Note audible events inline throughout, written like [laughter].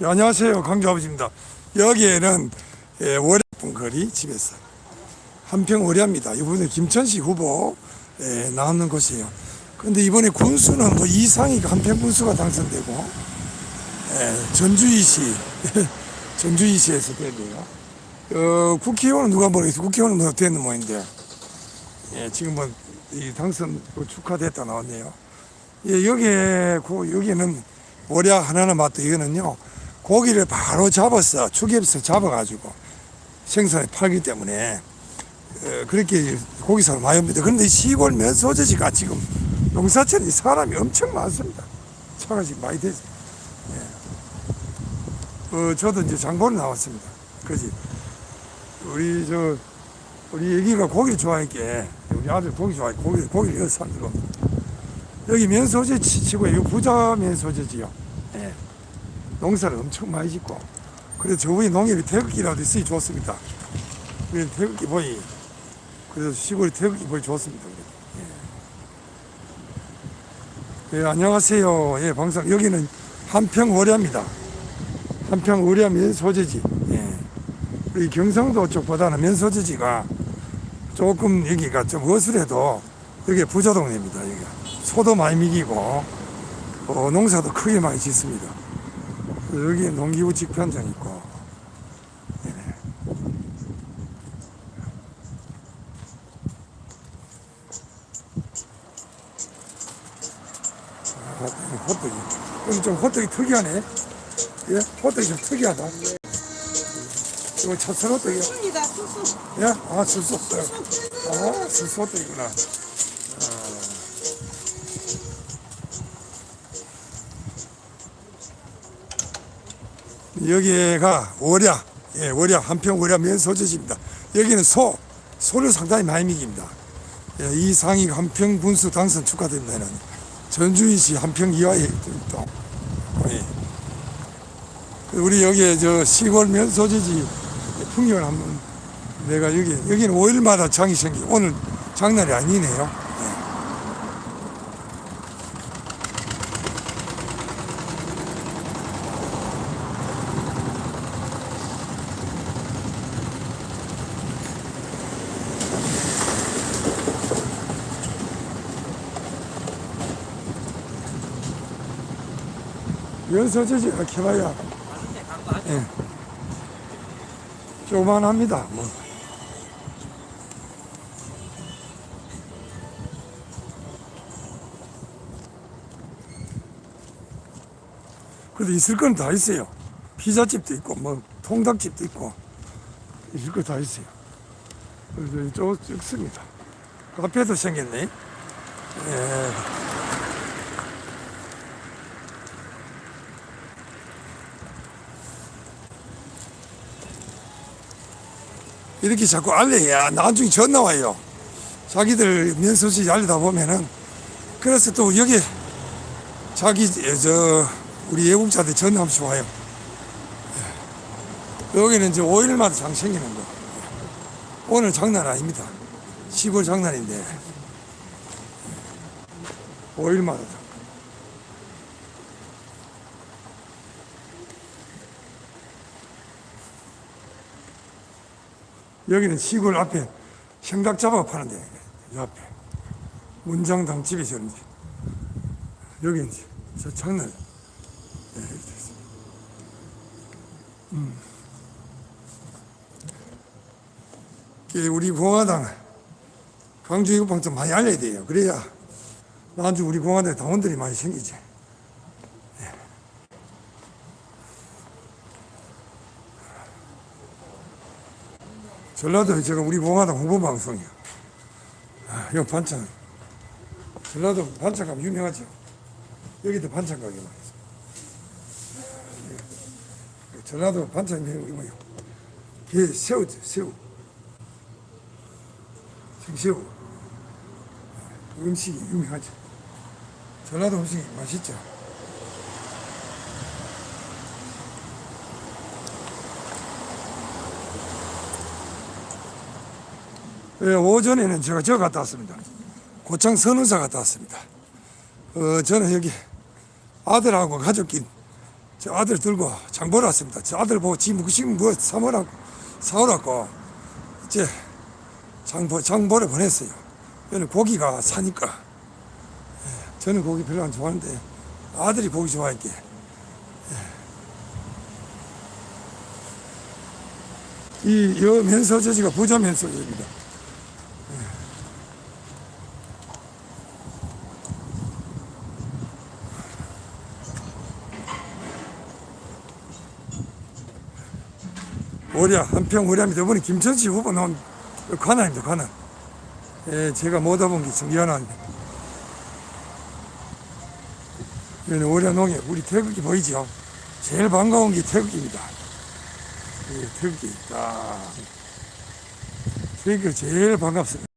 네, 안녕하세요. 강주 아버지입니다. 여기에는 예, 월야분 거리 집에서 한평 월야입니다. 이번에 김천시 후보 예, 나오는 곳이에요. 근데 이번에 군수는 뭐 이상희가 한평 군수가 당선되고 예, 전주이시 [laughs] 전주이시에서 되고요. 어, 국회의원은 누가 모르겠어요. 국회의원은 뭐 되는 모양인데 예, 지금 뭐이 당선 뭐 축하됐다 나왔네요. 예, 여기에 고, 여기는 월야 하나는 맞다. 이거는요 고기를 바로 잡아서 축에서 잡아가지고 생선에 팔기 때문에 어, 그렇게 고기사를 많이 옵니다. 그런데 시골 면소재지가 지금 농사철이 사람이 엄청 많습니다. 차가 지금 많이 되죠. 예. 어, 저도 이제 장보러 나왔습니다. 그지? 우리 저 우리 애기가 고기 좋아하니까 우리 아들 고기 좋아해 고기 고기를 여기서 안 들어옵니다. 여기 면소재 치- 치고 이거 부자 면소재지요. 예. 농사를 엄청 많이 짓고 그래서 저분이 농협이 태극기라도 있으니 좋습니다. 그래서 태극기 보이 그래서 시골이 태극기 보이 좋습니다. 예. 예, 안녕하세요. 예, 방송 여기는 한평 월야입니다. 한평 월야 면소재지. 예. 우리 경상도 쪽보다는 면소재지가 조금 여기가 좀 어수해도 여기 부자 동네입니다. 여기가 소도 많이 미기고 어, 농사도 크게 많이 짓습니다. 여기 농기구 직편장 있고. 예. 아, 호떡이 여기 좀 호떡이 특이하네. 예? 호떡이 좀 특이하다. 이거 첫선 호떡이야. 예? 아 수수 호떡 아 수수 호떡이구나 여기가 월야, 예, 월야 한평 월야 면소재지입니다. 여기는 소, 소를 상당히 많이 먹입니다. 예, 이상희 한평 군수 당선 축하드립니다. 전주인시 한평 이하에 또, 예. 우리 여기 저 시골 면소재지 풍경을 한번 내가 여기 여기는 5일마다 장이 생기 오늘 장날이 아니네요. 면소재지가 캐봐야 예. 조만합니다. 뭐. 그래도 있을 건 다 있어요. 피자집도 있고, 뭐, 통닭집도 있고, 있을 거 다 있어요. 그래서 이쪽 적습니다. 카페도 생겼네. 예. 이렇게 자꾸 알려야 나중에 전화 와요. 자기들 면소지 알리다 보면은 그래서 또 여기 자기 저 우리 애국자들 전화 한번 와요. 예. 여기는 이제 5일마다 장 생기는 거. 오늘 장난 아닙니다. 시골 장난인데 5일마다 여기는 시골 앞에 생닭 잡아 파는데 이 앞에. 문장 당 집이 저런지. 여기 이제 저 장난 네, 돼 있어요. 음. 우리 공화당 광주 이국방 좀 많이 알려야 돼요. 그래야 나중에 우리 공화당 당원들이 많이 생기지 전라도 제가 우리 공화당 홍보 방송이야. 아, 이거 반찬. 전라도 반찬 가면 유명하죠. 여기도 반찬 가게 많아요. 예. 전라도 반찬 이거 뭐요? 게 새우죠, 새우. 생새우. 음식이 유명하죠. 전라도 음식이 맛있죠. 오전에는 제가 저 갔다 왔습니다. 고창 선운사 갔다 왔습니다. 어, 저는 여기 아들하고 가족끼리 저 아들 들고 장 보러 왔습니다. 저 아들 보고 지 무슨 뭐 사오라고 사오라고 이제 장, 보- 장 보러 보냈어요. 여기는 고기가 사니까 예, 저는 고기 별로 안 좋아하는데 아들이 고기 좋아할게. 이여 면소저지가 부자 면소저입니다. 오랴 한평 오랴입니다. 이번에 김천시 후보 나온 관아입니다. 관아. 예, 제가 못 와본 게 참 미안합니다. 여기는 오랴 농협 우리 태극기 보이죠? 제일 반가운 게 태극기입니다. 예, 태극기 딱 태극기가 제일 반갑습니다.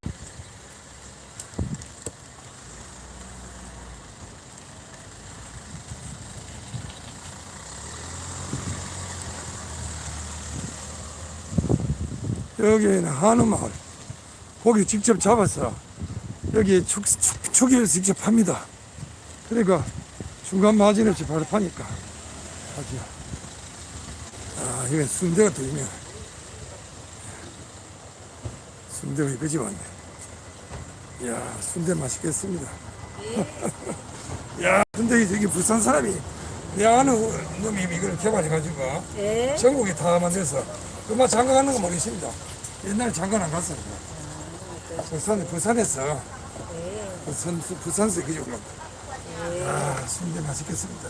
여기는 한우마을. 고기 직접 잡아서 여기 축, 축, 축에서 직접 팝니다. 그러니까 중간 마진 없이 바로 파니까. 하죠 아 이건 순대가 또 유명해 순대가 그지 왔네. 이야 순대 맛있겠습니다. [laughs] 야 순대 저기 부산 사람이 내 아는 놈이 이걸 개발해가지고 예. 전국에 다 만들어서 그만 장가 가는 거 모르십니다. 옛날에 장가 안 갔어요. 부산 부산에서 예. 부산 부산에서 그죠 그럼. 아 순대 맛있겠습니다.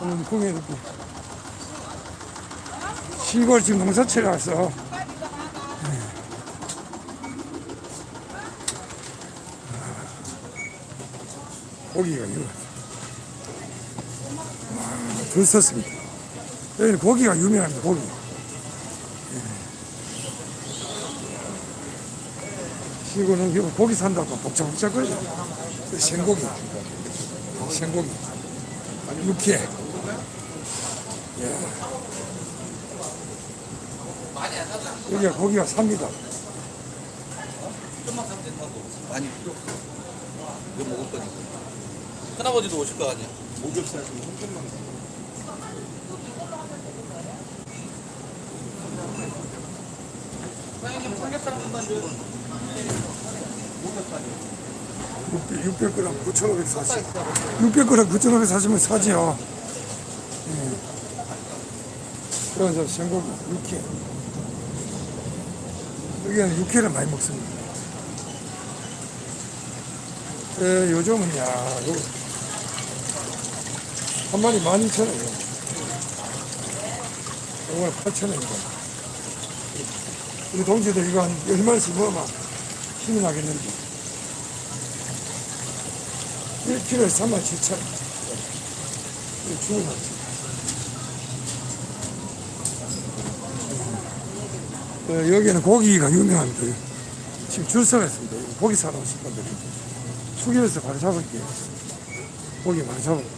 오늘 공에 이렇게 시골 지금 농사철에 와서 고기가 이거 와, 줄 섰습니다. 여기는 고기가 유명합니다. 고기. 예. 시골은 고기 산다고 복잡복잡거리죠. 그 생고기, 생고기, 육회. 예. 여기가 고기가 삽니다. 많이 필요 없어. 이거 먹을 거니까. 큰아버지도 오실 거 아니야? 목욕살 좀 엄청난 거. 사장님 삼겹살 한 번만 줘요. 600g 9,540. 600g 9,540 사시면 사지요. 예. 그래서 생고기 육회. 여기는 육회를 많이 먹습니다. 예, 요즘은 야, 요, 한 마리 12,000원이요. 이거는 8,000원이고. 우리 동지들 이거 한 10마리씩 먹으면 힘이 나겠는데. 1kg에 3만 7천 원. 이거 주문하지. 어, 여기는 고기가 유명합니다. 지금 줄 서가 있습니다. 고기 사러 오신 분들이. 축일에서 바로 잡을게요. 고기 많이 잡을게요.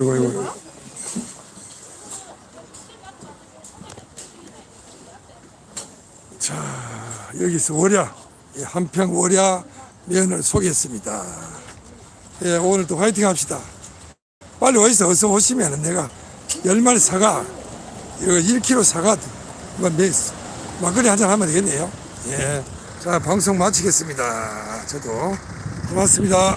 그리고 이거 자, 여기서 월야, 예, 한평 월야 면을 소개했습니다. 예, 오늘도 화이팅 합시다. 빨리 오이서 어서 오시면 내가 열 마리 사가, 이거 1kg 사가, 뭐, 매- 막걸리 한 잔 하면 되겠네요. 예. 자, 방송 마치겠습니다. 저도 고맙습니다.